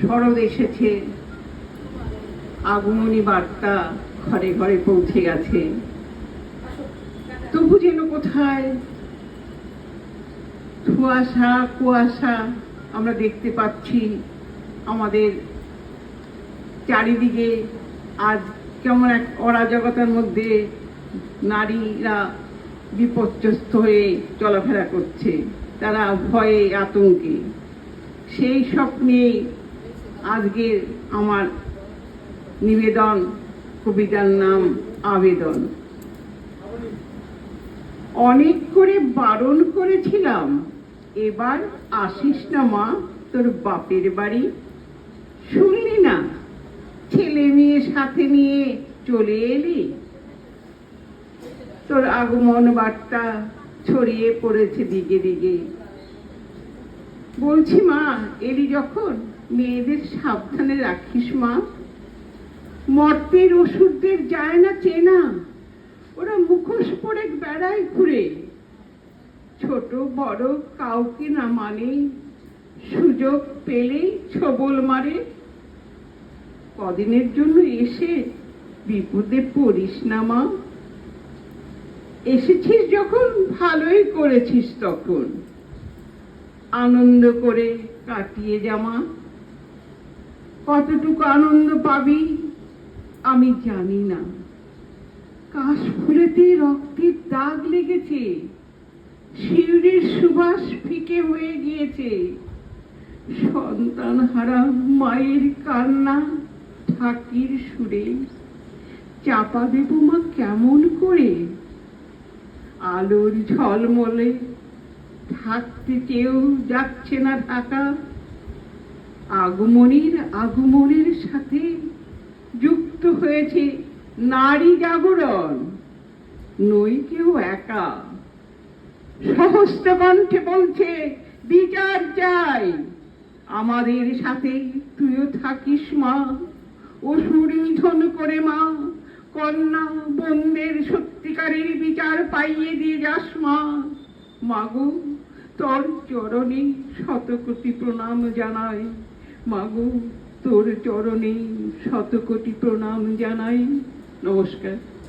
শরৎ এসেছে। আগমনী বার্তা ঘরে ঘরে পৌঁছে গেছে। তবু যেন কোথায়? ধোঁয়াশা, কুয়াশা আমরা দেখতে পাচ্ছি আমাদের চারিদিকে। আজ কেমন এক অরাজকতার মধ্যে নারীরা বিপর্যস্ত হয়ে চলাফেরা করছে, তারা ভয়ে আতঙ্কে। সেই সব নিয়েই আজকের আমার নিবেদন, কবিতার নাম আবেদন। অনেক করে বারণ করেছিলাম। এবার আসিস না মা, তোর বাপের বাড়ি। শুনলি না, ছেলে মেয়ে সাথে নিয়ে চলে এলি? তোর আগমন বার্তা ছড়িয়ে পড়েছে দিকে দিকে। বলছি মা, এলি যখন মেয়েদের সাবধানে রাখিস মা। মর্তের ওষুধদের যায় না চেনা। ওরা মুখোশ পরে বেড়ায় ঘুরে। ছোট বড় কাউকে না মানে সুযোগ পেলেই ছবল মারে। কদিনের জন্য এসে বিপদে পড়িস না মা। এসেছিস যখন, ভালোই করেছিস তখন। আনন্দ করে কাটিয়ে জামা কতটুকু আনন্দ পাবি আমি জানি না। কাশ ফুলেতে রক্তের দাগ লেগেছে। শিউরির সুবাস ফিকে হয়ে গিয়েছে। সন্তান হারা মায়ের কান্না ঠাকির সুরে। চাপা দেব মা কেমন করে? আলোর ঝলমলে থাকতে কেউ যাচ্ছে না ঢাকা। আগমনের আগমনের সাথে যুক্ত হয়েছে নারী জাগরণ। নই কেউ একা। সহস্র কণ্ঠে বলছে, বিচার চাই। আমাদের সাথে তুইও থাকিস মা। অসুর নিধন করে মা। কন্যা বন্দের সত্যিকারের বিচার পাইয়ে দিয়ে যাস মা। মাগো তোর চরণে শতকোটি প্রণাম জানাই। মাগু তোর চরণে শতকোটি প্রণাম জানাই। নমস্কার।